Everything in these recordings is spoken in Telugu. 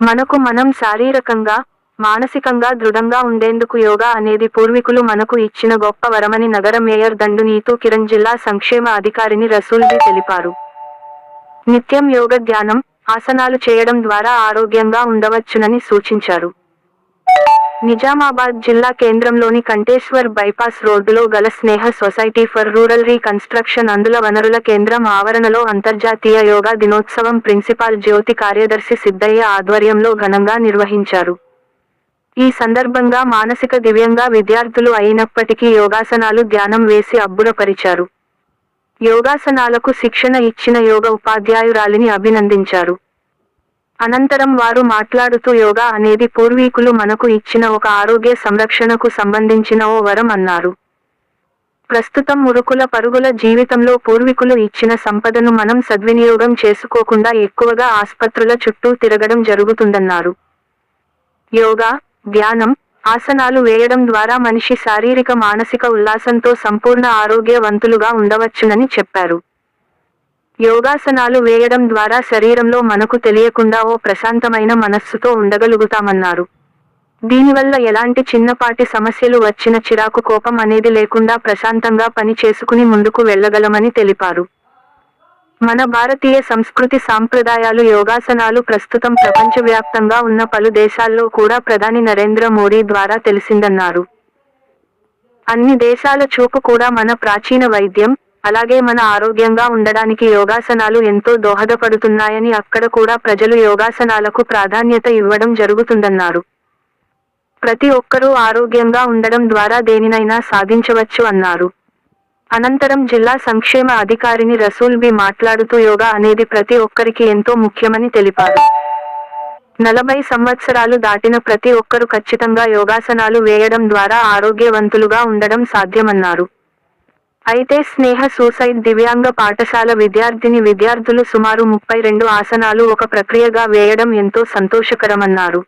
మనకు మనం శారీరకంగా మానసికంగా దృఢంగా ఉండేందుకు యోగా అనేది పూర్వీకులు మనకు ఇచ్చిన గొప్ప వరమని నగర మేయర్ దండు నీతూ కిరణ్ జిల్లా సంక్షేమ అధికారిని రసూల్జీ తెలిపారు. నిత్యం యోగ ధ్యానం ఆసనాలు చేయడం ద్వారా ఆరోగ్యంగా ఉండవచ్చునని సూచించారు. నిజామాబాద్ జిల్లా కేంద్రంలోని కంటేశ్వర్ బైపాస్ రోడ్డులో గల Sneha society for rural reconstruction అందుల వనరుల కేంద్రం ఆవరణలో అంతర్జాతీయ యోగా దినోత్సవం ప్రిన్సిపాల్ జ్యోతి కార్యదర్శి సిద్ధయ్య ఆధ్వర్యంలో ఘనంగా నిర్వహించారు. ఈ సందర్భంగా మానసిక దివ్యంగా విద్యార్థులు అయినప్పటికీ యోగాసనాలు ధ్యానం వేసి అబ్బురపరిచారు. యోగాసనాలకు శిక్షణ ఇచ్చిన యోగ ఉపాధ్యాయురాలిని అభినందించారు. అనంతరం వారు మాట్లాడుతూ యోగా అనేది పూర్వీకులు మనకు ఇచ్చిన ఒక ఆరోగ్య సంరక్షణకు సంబంధించిన ఓ వరం అన్నారు. ప్రస్తుతం ఉరుకుల పరుగుల జీవితంలో పూర్వీకులు ఇచ్చిన సంపదను మనం సద్వినియోగం చేసుకోకుండా ఎక్కువగా ఆసుపత్రుల చుట్టూ తిరగడం జరుగుతుందన్నారు. యోగా ధ్యానం ఆసనాలు వేయడం ద్వారా మనిషి శారీరక మానసిక ఉల్లాసంతో సంపూర్ణ ఆరోగ్యవంతులుగా ఉండవచ్చునని చెప్పారు. యోగాసనాలు వేయడం ద్వారా శరీరంలో మనకు తెలియకుండా ఓ ప్రశాంతమైన మనస్సుతో ఉండగలుగుతామన్నారు. దీనివల్ల ఎలాంటి చిన్నపాటి సమస్యలు వచ్చిన చిరాకు కోపం అనేది లేకుండా ప్రశాంతంగా పని చేసుకుని ముందుకు వెళ్ళగలమని తెలిపారు. మన భారతీయ సంస్కృతి సాంప్రదాయాలు యోగాసనాలు ప్రస్తుతం ప్రపంచవ్యాప్తంగా ఉన్న పలు దేశాల్లో కూడా ప్రధాని నరేంద్ర మోడీ ద్వారా తెలిసిందన్నారు. అన్ని దేశాల చూపు కూడా మన ప్రాచీన వైద్యం అలాగే మన ఆరోగ్యంగా ఉండడానికి యోగాసనాలు ఎంతో దోహదపడుతున్నాయని అక్కడ కూడా ప్రజలు యోగాసనాలకు ప్రాధాన్యత ఇవ్వడం జరుగుతుందన్నారు. ప్రతి ఒక్కరూ ఆరోగ్యంగా ఉండడం ద్వారా దేనినైనా సాధించవచ్చు అన్నారు. అనంతరం జిల్లా సంక్షేమ అధికారిని రసూల్ బి మాట్లాడుతూ యోగా అనేది ప్రతి ఒక్కరికి ఎంతో ముఖ్యమని తెలిపారు. నలభై సంవత్సరాలు దాటిన ప్రతి ఒక్కరూ ఖచ్చితంగా యోగాసనాలు వేయడం ద్వారా ఆరోగ్యవంతులుగా ఉండడం సాధ్యమన్నారు. అయితే స్నేహ సూసైడ్ దివ్యాంగ పాఠశాల విద్యార్థిని విద్యార్థులు సుమారు ముప్పై రెండు ఆసనాలు ఒక ప్రక్రియగా వేయడం ఎంతో సంతోషకరమన్నారు.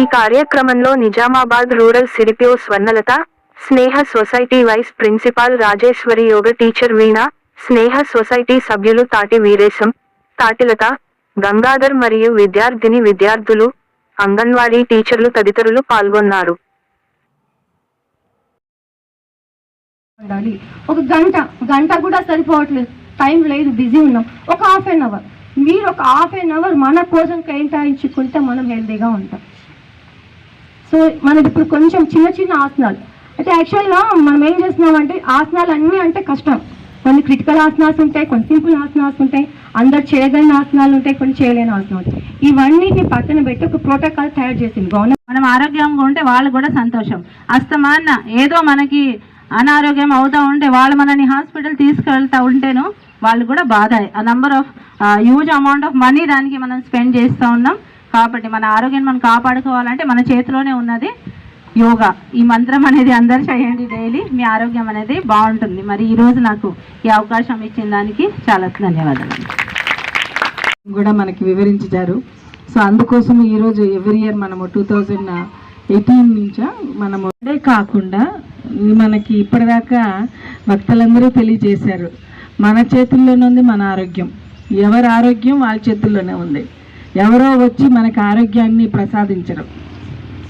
ఈ కార్యక్రమంలో Nizamabad rural సిరిపిఓ Swarnalatha Sneha society vice principal Rajeshwari yoga teacher Veena Sneha society సభ్యులు తాటి వీరేశం తాటిలత గంగాధర్ మరియు విద్యార్థిని విద్యార్థులు అంగన్వాడీ టీచర్లు తదితరులు పాల్గొన్నారు. ఉండాలి ఒక గంట గంట కూడా సరిపోవట్లేదు. టైం లేదు బిజీ ఉన్నాం. ఒక హాఫ్ అన్ అవర్. మీరు ఒక హాఫ్ అన్ అవర్ మన కోసం కేటాయించుకుంటే మనం హెల్తీగా ఉంటాం. సో మనకి ఇప్పుడు కొంచెం చిన్న చిన్న ఆసనాలు. అయితే యాక్చువల్గా మనం ఏం చేస్తున్నామంటే ఆసనాలు అన్నీ అంటే కష్టం. కొన్ని క్రిటికల్ ఆసనాలు ఉంటాయి కొన్ని సింపుల్ ఆసనాలు ఉంటాయి. అందరు చేయగలిగిన ఆసనాలు ఉంటాయి కొన్ని చేయలేని ఆసనాలు ఉంటాయి. ఇవన్నిటిని పక్కన పెట్టి ఒక ప్రోటోకాల్ తయారు చేసింది గవర్నమెంట్. మనం ఆరోగ్యంగా ఉంటే వాళ్ళు కూడా సంతోషం. అస్తమాన ఏదో మనకి అనారోగ్యం అవుతా ఉంటే వాళ్ళు మనని హాస్పిటల్ తీసుకెళ్తా ఉంటేను వాళ్ళు కూడా బాధ. ఆ number of huge amount of money దానికి మనం స్పెండ్ చేస్తూ ఉన్నాం. కాబట్టి మన ఆరోగ్యం మనం కాపాడుకోవాలంటే మన చేతిలోనే ఉన్నది యోగా. ఈ మంత్రం అనేది అందరు చేయండి డైలీ మీ ఆరోగ్యం అనేది బాగుంటుంది. మరి ఈరోజు నాకు ఈ అవకాశం ఇచ్చిన దానికి చాలా ధన్యవాదాలు. కూడా మనకి వివరించారు. సో అందుకోసం ఈరోజు ఎవ్రీ ఇయర్ మనము టూ థౌజండ్ ఎయిటీన్ నుంచా మనము అదే కాకుండా మనకి ఇప్పటిదాకా భక్తులందరూ తెలియజేశారు. మన చేతుల్లోనే ఉంది మన ఆరోగ్యం. ఎవరి ఆరోగ్యం వాళ్ళ చేతుల్లోనే ఉంది. ఎవరో వచ్చి మనకి ఆరోగ్యాన్ని ప్రసాదించరు.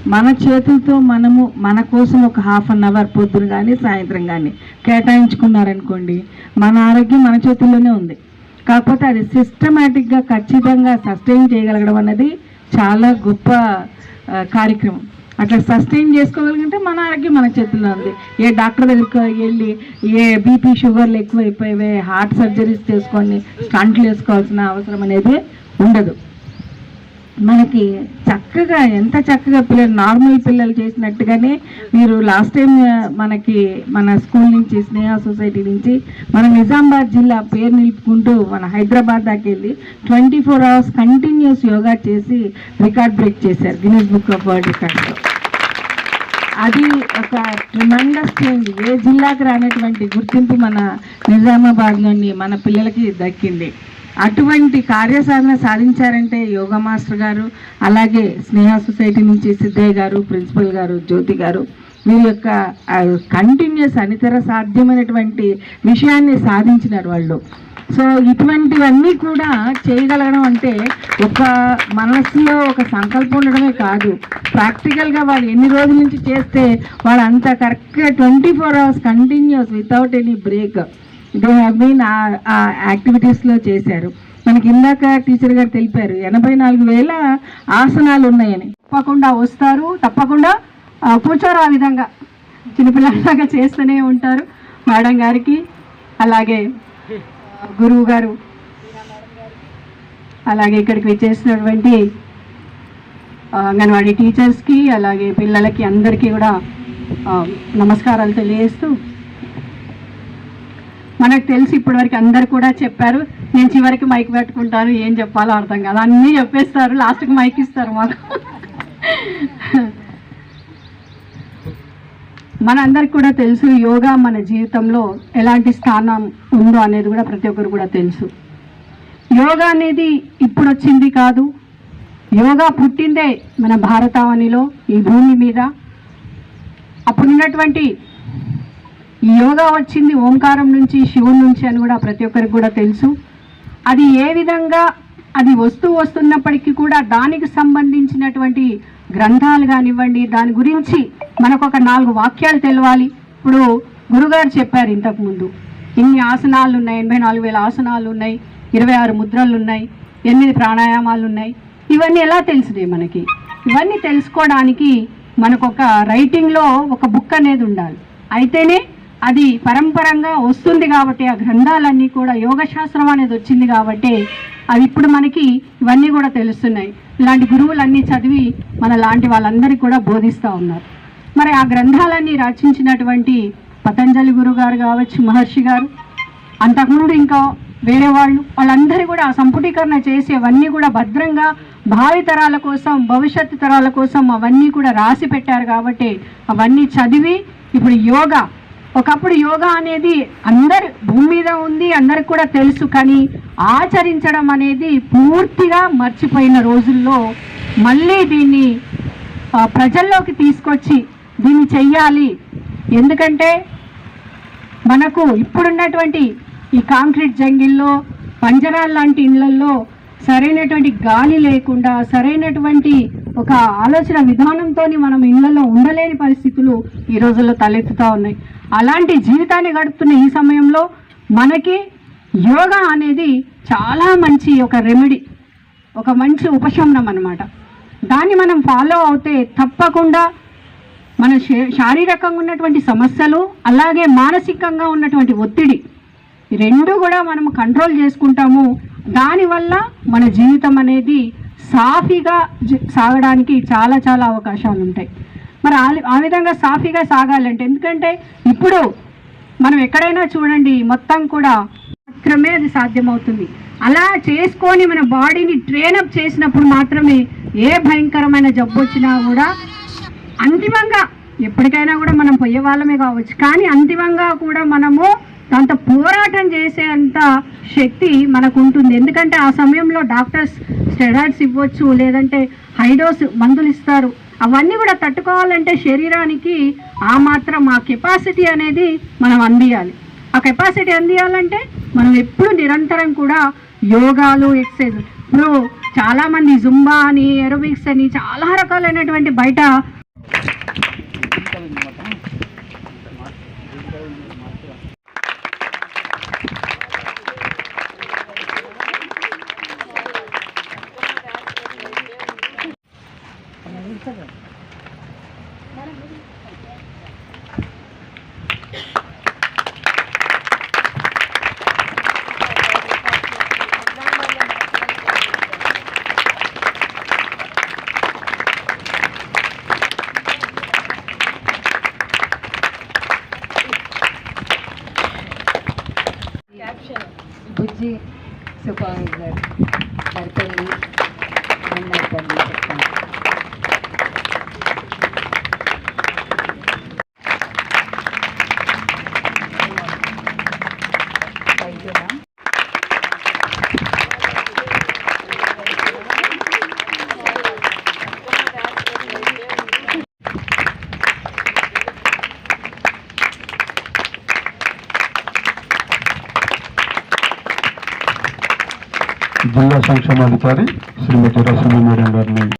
మన చేతులతో మనము మన కోసం ఒక హాఫ్ అన్ అవర్ పొద్దున కానీ సాయంత్రం కానీ కేటాయించుకున్నారనుకోండి మన ఆరోగ్యం మన చేతుల్లోనే ఉంది. కాకపోతే అది సిస్టమేటిక్గా ఖచ్చితంగా సస్టైన్ చేయగలగడం అనేది చాలా గొప్ప కార్యక్రమం. అట్లా సస్టైన్ చేసుకోగలిగితే మన ఆరోగ్యం మన చేతుల్లో ఉంది. ఏ డాక్టర్ దగ్గరికి వెళ్ళి ఏ బీపీ షుగర్లు ఎక్కువైపోయి హార్ట్ సర్జరీస్ చేసుకొని స్టంట్లు వేసుకోవాల్సిన అవసరం అనేది ఉండదు. మనకి చక్కగా ఎంత చక్కగా పిల్లలు నార్మల్ పిల్లలు చేసినట్టుగానే మీరు లాస్ట్ టైం మనకి మన స్కూల్ నుంచి స్నేహ సొసైటీ నుంచి మన నిజామాబాద్ జిల్లా పేరు నిలుపుకుంటూ మన హైదరాబాద్ దాకా వెళ్ళి twenty four hours continuous yoga చేసి రికార్డ్ బ్రేక్ చేశారు. గిన్నెస్ బుక్ ఆఫ్ వరల్డ్ రికార్డ్లో అది ఒక ట్రిమండస్ థింగ్ ఏ జిల్లాకి రానటువంటి గుర్తింపు మన నిజామాబాద్లోని మన పిల్లలకి దక్కింది. అటువంటి కార్యసాధన సాధించారంటే యోగా మాస్టర్ గారు అలాగే స్నేహ సొసైటీ నుంచి సిద్ధయ్య గారు ప్రిన్సిపల్ గారు జ్యోతి గారు వీరి యొక్క కంటిన్యూస్ అనితర సాధ్యమైనటువంటి విషయాన్ని సాధించినారు వాళ్ళు. సో ఇటువంటివన్నీ కూడా చేయగలగడం అంటే ఒక మనసులో ఒక సంకల్పం ఉండడమే కాదు. ప్రాక్టికల్గా వాళ్ళు ఎన్ని రోజుల నుంచి చేస్తే వాళ్ళు అంత కరెక్ట్గా twenty four hours continuous without any break. They have been ఆ యాక్టివిటీస్లో చేశారు. మనకి ఇందాక టీచర్ గారు తెలిపారు ఎనభై నాలుగు వేల ఆసనాలు ఉన్నాయని. తప్పకుండా వస్తారు తప్పకుండా కూర్చోరు ఆ విధంగా. చిన్నపిల్లలాగా చేస్తూనే ఉంటారు మేడం గారికి అలాగే గురువు గారు. అలాగే ఇక్కడికి వచ్చేసినటువంటి అంగన్వాడీ టీచర్స్కి అలాగే పిల్లలకి అందరికీ కూడా నమస్కారాలు తెలియజేస్తూ మనకు తెలిసి ఇప్పటివరకు అందరు కూడా చెప్పారు నేను చివరికి మైక్ పెట్టుకుంటాను ఏం చెప్పాలో అర్థం కాదు. అన్నీ చెప్పేస్తారు లాస్ట్కి మైక్ ఇస్తారు మాకు. మనందరికి కూడా తెలుసు యోగా మన జీవితంలో ఎలాంటి స్థానం ఉందో అనేది కూడా ప్రతి ఒక్కరు కూడా తెలుసు. యోగా అనేది ఇప్పుడు వచ్చింది కాదు. యోగా పుట్టిందే మన భారతావనిలో ఈ భూమి మీద. అప్పుడున్నటువంటి ఈ యోగా వచ్చింది ఓంకారం నుంచి శివుడి నుంచి అని కూడా ప్రతి ఒక్కరికి కూడా తెలుసు. అది ఏ విధంగా అది వస్తూ వస్తున్నప్పటికీ కూడా దానికి సంబంధించినటువంటి గ్రంథాలు కానివ్వండి దాని గురించి మనకు ఒక నాలుగు వాక్యాలు తెలవాలి. ఇప్పుడు గురుగారు చెప్పారు ఇంతకుముందు ఇన్ని ఆసనాలు ఉన్నాయి ఎనభై నాలుగు వేల ఆసనాలు ఉన్నాయి ఇరవై ఆరు ముద్రలు ఉన్నాయి ఎనిమిది ప్రాణాయామాలు ఉన్నాయి. ఇవన్నీ ఎలా తెలిసినాయి మనకి? ఇవన్నీ తెలుసుకోవడానికి మనకు ఒక రైటింగ్లో ఒక బుక్ అనేది ఉండాలి. అయితేనే అది పరంపరంగా వస్తుంది కాబట్టి ఆ గ్రంథాలన్నీ కూడా యోగ శాస్త్రం అనేది వచ్చింది కాబట్టి అది ఇప్పుడు మనకి ఇవన్నీ కూడా తెలుస్తున్నాయి. ఇలాంటి గురువులన్నీ చదివి మన లాంటి వాళ్ళందరికీ కూడా బోధిస్తూ ఉన్నారు. మరి ఆ గ్రంథాలన్నీ రచించినటువంటి పతంజలి గురువు గారు కావచ్చు మహర్షి గారు అంతకుముందు ఇంకా వేరే వాళ్ళు వాళ్ళందరూ కూడా ఆ సంపుటీకరణ చేసి అవన్నీ కూడా భద్రంగా భావి తరాల కోసం భవిష్యత్తు తరాల కోసం అవన్నీ కూడా రాసి పెట్టారు కాబట్టి అవన్నీ చదివి ఇప్పుడు యోగా ఒకప్పుడు యోగా అనేది అందరు భూమి మీద ఉంది అందరికి కూడా తెలుసు కానీ ఆచరించడం అనేది పూర్తిగా మర్చిపోయిన రోజుల్లో మళ్ళీ దీన్ని ఆ, ప్రజల్లోకి తీసుకొచ్చి దీన్ని చెయ్యాలి. ఎందుకంటే మనకు ఇప్పుడున్నటువంటి ఈ కాంక్రీట్ జంగిల్లో పంజరాల లాంటి ఇళ్ళల్లో సరైనటువంటి గాలి లేకుండా సరైనటువంటి ఒక ఆలోచన విధానంతో మనం ఇళ్ళలో ఉండలేని పరిస్థితులు ఈ రోజుల్లో తలెత్తుతూ ఉన్నాయి. అలాంటి జీవితాన్ని గడుపుతున్న ఈ సమయంలో మనకి యోగా అనేది చాలా మంచి ఒక రెమెడీ ఒక మంచి ఉపశమనం అనమాట దాన్ని మనం ఫాలో అవుతే తప్పకుండా మన శారీరకంగా ఉన్నటువంటి సమస్యలు అలాగే మానసికంగా ఉన్నటువంటి ఒత్తిడి రెండు కూడా మనం కంట్రోల్ చేసుకుంటాము. దానివల్ల మన జీవితం అనేది సాఫీగా జ- సాగడానికి చాలా చాలా అవకాశాలు ఉంటాయి. మరి ఆ- ఆ విధంగా సాఫీగా సాగాలంటే ఎందుకంటే ఇప్పుడు మనం ఎక్కడైనా చూడండి మొత్తం కూడా మాత్రమే అది సాధ్యమవుతుంది. అలా చేసుకొని మన బాడీని ట్రైనప్ చేసినప్పుడు మాత్రమే ఏ భయంకరమైన జబ్బు వచ్చినా కూడా అంతిమంగా ఎప్పటికైనా కూడా మనం పోయే వాళ్ళమే కావచ్చు. కానీ అంతిమంగా కూడా మనము దాంతో పోరాటం చేసేంత శక్తి మనకు ఉంటుంది. ఎందుకంటే ఆ సమయంలో డాక్టర్స్ స్టెరాయిడ్స్ ఇవ్వచ్చు లేదంటే హైడోస్ మందులు ఇస్తారు. అవన్నీ కూడా తట్టుకోవాలంటే శరీరానికి ఆ మాత్రం ఆ కెపాసిటీ అనేది మనం అందియాలి. ఆ కెపాసిటీ అందియాలంటే మనం ఎప్పుడు నిరంతరం కూడా యోగాలు ఎక్సర్సైజ్. ఇప్పుడు చాలామంది జుంబా అని ఎరోబిక్స్ అని చాలా రకాలైనటువంటి బయట జిల్లా సంక్షేమాధికారి శ్రీమతి రసమ్మ మేడం గారిని